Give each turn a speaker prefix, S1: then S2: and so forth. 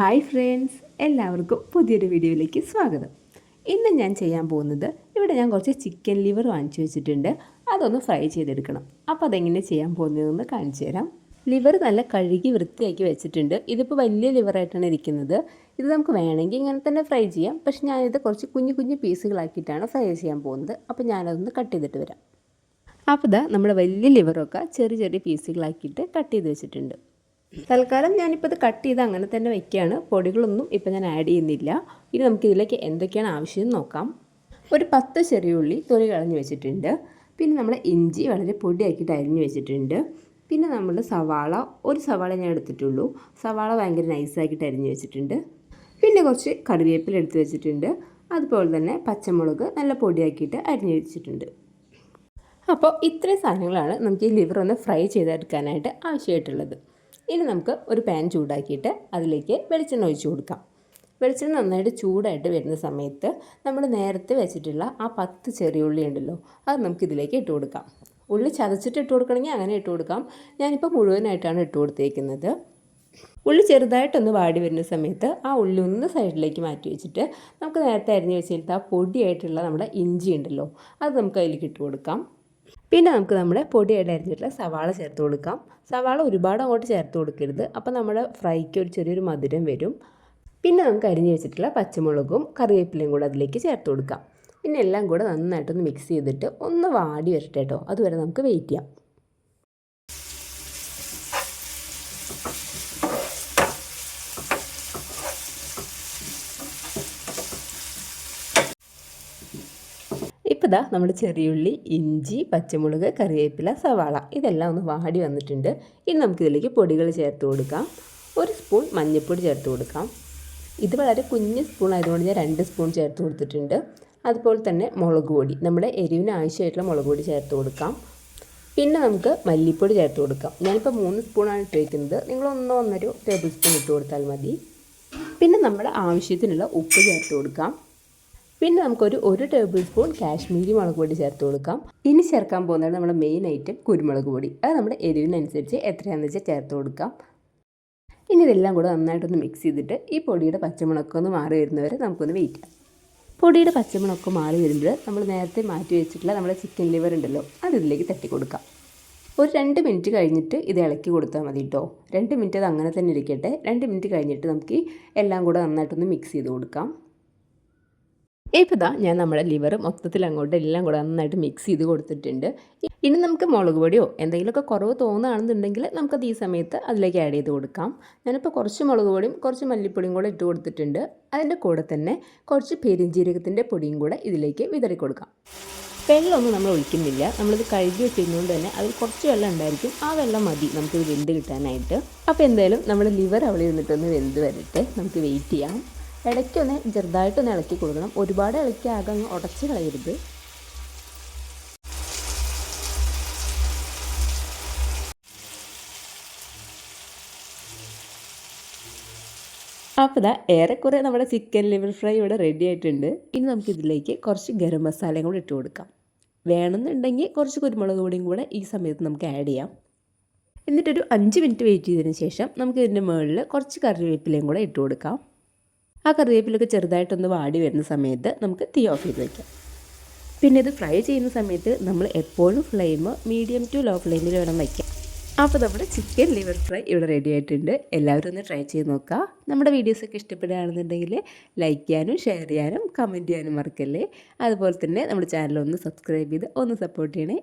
S1: Hi friends എല്ലാവർക്കും പുതിയൊരു വീഡിയോയിലേക്ക് സ്വാഗതം. ഇന്ന് ഞാൻ ചെയ്യാൻ പോകുന്നത് ഇവിടെ ഞാൻ കുറച്ച് ചിക്കൻ ലിവർ വാങ്ങിച്ചു വെച്ചിട്ടുണ്ട്. അതൊന്ന് ഫ്രൈ ചെയ്തെടുക്കണം. അപ്പോൾ അതെങ്ങനെ ചെയ്യാൻ പോകുന്നതെന്ന് കാണിച്ചു തരാം. ലിവർ നല്ല കഴുകി വൃത്തിയാക്കി വെച്ചിട്ടുണ്ട്. ഇതിപ്പോൾ വലിയ ലിവറായിട്ടാണ് ഇരിക്കുന്നത്. ഇത് നമുക്ക് വേണമെങ്കിൽ ഇങ്ങനെ തന്നെ ഫ്രൈ ചെയ്യാം. പക്ഷെ ഞാനിത് കുറച്ച് കുഞ്ഞു കുഞ്ഞു പീസുകളാക്കിയിട്ടാണ് ഫ്രൈ ചെയ്യാൻ പോകുന്നത്. അപ്പോൾ ഞാനതൊന്ന് കട്ട് ചെയ്തിട്ട് വരാം. അപ്പോൾ ഇതാ നമ്മുടെ വലിയ ലിവറൊക്കെ ചെറിയ ചെറിയ പീസുകളാക്കിയിട്ട് കട്ട് ചെയ്ത് വെച്ചിട്ടുണ്ട്. തൽക്കാലം ഞാനിപ്പോൾ ഇത് കട്ട് ചെയ്ത് അങ്ങനെ തന്നെ വയ്ക്കുകയാണ് പൊടികളൊന്നും ഇപ്പോൾ ഞാൻ ആഡ് ചെയ്യുന്നില്ല. ഇനി നമുക്ക് ഇതിലേക്ക് എന്തൊക്കെയാണ് ആവശ്യം എന്ന് നോക്കാം. ഒരു പത്ത് ചെറിയ ഉള്ളി തൊലി കളഞ്ഞ് വെച്ചിട്ടുണ്ട്. പിന്നെ നമ്മൾ ഇഞ്ചി വളരെ പൊടിയാക്കിയിട്ട് അരിഞ്ഞ് വെച്ചിട്ടുണ്ട്. പിന്നെ നമ്മൾ സവാള ഒരു സവാള ഞാൻ എടുത്തിട്ടുള്ളൂ. സവാള ഭയങ്കര നൈസാക്കിയിട്ട് അരിഞ്ഞ് വെച്ചിട്ടുണ്ട്. പിന്നെ കുറച്ച് കറിവേപ്പില എടുത്ത് വെച്ചിട്ടുണ്ട്. അതുപോലെ തന്നെ പച്ചമുളക് നല്ല പൊടിയാക്കിയിട്ട് അരിഞ്ഞ് വെച്ചിട്ടുണ്ട്. അപ്പോൾ ഇത്രയും സാധനങ്ങളാണ് നമുക്ക് ഈ ലിവർ ഒന്ന് ഫ്രൈ ചെയ്തെടുക്കാനായിട്ട് ആവശ്യമായിട്ടുള്ളത്. ഇനി നമുക്ക് ഒരു പാൻ ചൂടാക്കിയിട്ട് അതിലേക്ക് വെളിച്ചെണ്ണ ഒഴിച്ചു കൊടുക്കാം. വെളിച്ചെണ്ണ നന്നായിട്ട് ചൂടായിട്ട് വരുന്ന സമയത്ത് നമ്മൾ നേരത്തെ വെച്ചിട്ടുള്ള ആ പത്ത് ചെറിയ ഉള്ളി ഉണ്ടല്ലോ അത് നമുക്ക് ഇതിലേക്ക് ഇട്ട് കൊടുക്കാം. ഉള്ളി ചതച്ചിട്ട് ഇട്ട് കൊടുക്കണമെങ്കിൽ അങ്ങനെ ഇട്ട് കൊടുക്കാം. ഞാനിപ്പോൾ മുഴുവനായിട്ടാണ് ഇട്ട് കൊടുത്തേക്കുന്നത്. ഉള്ളി ചെറുതായിട്ടൊന്ന് വാടി വരുന്ന സമയത്ത് ആ ഉള്ളി ഒന്ന് സൈഡിലേക്ക് മാറ്റി വെച്ചിട്ട് നമുക്ക് നേരത്തെ അരിഞ്ഞ് വെച്ചിട്ട് ആ പൊടിയായിട്ടുള്ള നമ്മുടെ ഇഞ്ചി ഉണ്ടല്ലോ അത് നമുക്ക് അതിലേക്ക് ഇട്ട് കൊടുക്കാം. പിന്നെ നമുക്ക് നമ്മുടെ പൊടിയായിട്ട് അരിഞ്ഞിട്ടുള്ള സവാള ചേർത്ത് കൊടുക്കാം. സവാള ഒരുപാട് അങ്ങോട്ട് ചേർത്ത് കൊടുക്കരുത്. അപ്പോൾ നമ്മുടെ ഫ്രൈക്ക് ഒരു ചെറിയൊരു മധുരം വരും. പിന്നെ നമുക്ക് അരിഞ്ഞ് വെച്ചിട്ടുള്ള പച്ചമുളകും കറിവേപ്പിലയും കൂടെ അതിലേക്ക് ചേർത്ത് കൊടുക്കാം. പിന്നെ എല്ലാം കൂടെ നന്നായിട്ടൊന്ന് മിക്സ് ചെയ്തിട്ട് ഒന്ന് വാടി വരട്ടെ കേട്ടോ. അതുവരെ നമുക്ക് വെയിറ്റ് ചെയ്യാം. ഇപ്പോൾ ഇതാ നമ്മുടെ ചെറിയുള്ളി ഇഞ്ചി പച്ചമുളക് കറിവേപ്പില സവാള ഇതെല്ലാം ഒന്ന് വാടി വന്നിട്ടുണ്ട്. ഇനി നമുക്കിതിലേക്ക് പൊടികൾ ചേർത്ത് കൊടുക്കാം. ഒരു സ്പൂൺ മഞ്ഞൾപ്പൊടി ചേർത്ത് കൊടുക്കാം. ഇത് വളരെ കുഞ്ഞ് സ്പൂൺ ആയതുകൊണ്ട് ഞാൻ രണ്ട് സ്പൂൺ ചേർത്ത് കൊടുത്തിട്ടുണ്ട്. അതുപോലെ തന്നെ മുളക് പൊടി നമ്മുടെ എരിവിന് ആവശ്യമായിട്ടുള്ള മുളക് പൊടി ചേർത്ത് കൊടുക്കാം. പിന്നെ നമുക്ക് മല്ലിപ്പൊടി ചേർത്ത് കൊടുക്കാം. ഞാനിപ്പോൾ മൂന്ന് സ്പൂണാണ് ഇട്ട് വയ്ക്കുന്നത് നിങ്ങൾ ഒന്നോ ഒന്നര ടേബിൾ സ്പൂൺ ഇട്ട് കൊടുത്താൽ മതി. പിന്നെ നമ്മുടെ ആവശ്യത്തിനുള്ള ഉപ്പ് ചേർത്ത് കൊടുക്കാം. പിന്നെ നമുക്കൊരു ഒരു ടേബിൾ സ്പൂൺ കാശ്മീരി മുളക് പൊടി ചേർത്ത് കൊടുക്കാം. ഇനി ചേർക്കാൻ പോകുന്നത് നമ്മുടെ മെയിൻ ഐറ്റം കുരുമുളക് പൊടി. അത് നമ്മുടെ എരിവിനനുസരിച്ച് എത്രയാണെന്ന് വെച്ചാൽ ചേർത്ത് കൊടുക്കാം. ഇനി ഇതെല്ലാം കൂടെ നന്നായിട്ടൊന്ന് മിക്സ് ചെയ്തിട്ട് ഈ പൊടിയുടെ പച്ചമുളക്കൊന്ന് മാറി വരുന്നവരെ നമുക്കൊന്ന് വെയിറ്റ് ചെയ്യാം. പൊടിയുടെ പച്ചമുളക്ക് മാറി വരുമ്പോൾ നമ്മൾ നേരത്തെ മാറ്റി വെച്ചിട്ടുള്ള നമ്മുടെ ചിക്കൻ ലിവർ ഉണ്ടല്ലോ അത് ഇതിലേക്ക് തട്ടി കൊടുക്കാം. ഒരു രണ്ട് മിനിറ്റ് കഴിഞ്ഞിട്ട് ഇത് ഇളക്കി കൊടുത്താൽ മതി കേട്ടോ രണ്ട് മിനിറ്റ് അത് അങ്ങനെ തന്നെ ഇരിക്കട്ടെ. രണ്ട് മിനിറ്റ് കഴിഞ്ഞിട്ട് നമുക്ക് എല്ലാം കൂടെ നന്നായിട്ടൊന്ന് മിക്സ് ചെയ്ത് കൊടുക്കാം. ഇപ്പോൾ ഇതാ ഞാൻ നമ്മുടെ ലിവർ മൊത്തത്തിൽ അങ്ങോട്ട് എല്ലാം കൂടെ നന്നായിട്ട് മിക്സ് ചെയ്ത് കൊടുത്തിട്ടുണ്ട്. ഇനി നമുക്ക് മുളക് പൊടിയോ എന്തെങ്കിലുമൊക്കെ കുറവ് തോന്നുകയാണെന്നുണ്ടെങ്കിൽ നമുക്കത് ഈ സമയത്ത് അതിലേക്ക് ആഡ് ചെയ്ത് കൊടുക്കാം. ഞാനിപ്പോൾ കുറച്ച് മുളക് പൊടിയും കുറച്ച് മല്ലിപ്പൊടിയും കൂടെ ഇട്ട് കൊടുത്തിട്ടുണ്ട്. അതിന്റെ കൂടെ തന്നെ കുറച്ച് പെരിഞ്ജീരകത്തിന്റെ പൊടിയും കൂടെ ഇതിലേക്ക് വിതറി കൊടുക്കാം. വെള്ളമൊന്നും നമ്മൾ ഒഴിക്കുന്നില്ല. നമ്മളിത് കഴുകി വെച്ചിരുന്നുകൊണ്ട് തന്നെ അതിൽ കുറച്ച് വെള്ളം ഉണ്ടായിരിക്കും. ആ വെള്ളം മതി നമുക്കിത് വെന്ത് കിട്ടാനായിട്ട്. അപ്പോൾ എന്തായാലും നമ്മുടെ ലിവർ അവിടെ ഇരുന്നിട്ടൊന്ന് വെന്ത് വരട്ടെ. നമുക്ക് വെയിറ്റ് ചെയ്യാം. ഇടയ്ക്കൊന്ന് ചെറുതായിട്ടൊന്ന് ഇളക്കി കൊടുക്കണം. ഒരുപാട് ഇളക്കി ആകെ അങ്ങ് ഉടച്ച് കളയരുത്. അപ്പോൾ ഇതാ ഏറെക്കുറെ നമ്മുടെ ചിക്കൻ ലിവർ ഫ്രൈ ഇവിടെ റെഡി ആയിട്ടുണ്ട്. ഇനി നമുക്ക് ഇതിലേക്ക് കുറച്ച് ഗരം മസാലയും കൂടി ഇട്ട് കൊടുക്കാം. വേണമെന്നുണ്ടെങ്കിൽ കുറച്ച് കുരുമുളക് പൊടിയും കൂടെ ഈ സമയത്ത് നമുക്ക് ആഡ് ചെയ്യാം. എന്നിട്ടൊരു അഞ്ച് മിനിറ്റ് വെയിറ്റ് ചെയ്തതിന് ശേഷം നമുക്ക് ഇതിന്റെ മുകളിൽ കുറച്ച് കറിവേപ്പിലയും കൂടെ ഇട്ട് കൊടുക്കാം. ആ കറിവേപ്പിലൊക്കെ ചെറുതായിട്ടൊന്ന് വാടി വരുന്ന സമയത്ത് നമുക്ക് തീ ഓഫ് ചെയ്ത് വയ്ക്കാം പിന്നെ ഇത് ഫ്രൈ ചെയ്യുന്ന സമയത്ത് നമ്മൾ എപ്പോഴും ഫ്ലെയിം മീഡിയം ടു ലോ ഫ്ലെയിമിൽ വേണം വയ്ക്കാം അപ്പോൾ നമ്മുടെ ചിക്കൻ ലിവർ ഫ്രൈ ഇവിടെ റെഡി ആയിട്ടുണ്ട്. എല്ലാവരും ഒന്ന് ട്രൈ ചെയ്ത് നോക്കുക. നമ്മുടെ വീഡിയോസൊക്കെ ഇഷ്ടപ്പെടുകയാണെന്നുണ്ടെങ്കിൽ ലൈക്ക് ചെയ്യാനും ഷെയർ ചെയ്യാനും കമന്റ് ചെയ്യാനും മറക്കല്ലേ? അതുപോലെ തന്നെ നമ്മുടെ ചാനൽ ഒന്ന് സബ്സ്ക്രൈബ് ചെയ്ത് ഒന്ന് സപ്പോർട്ട് ചെയ്യണേ.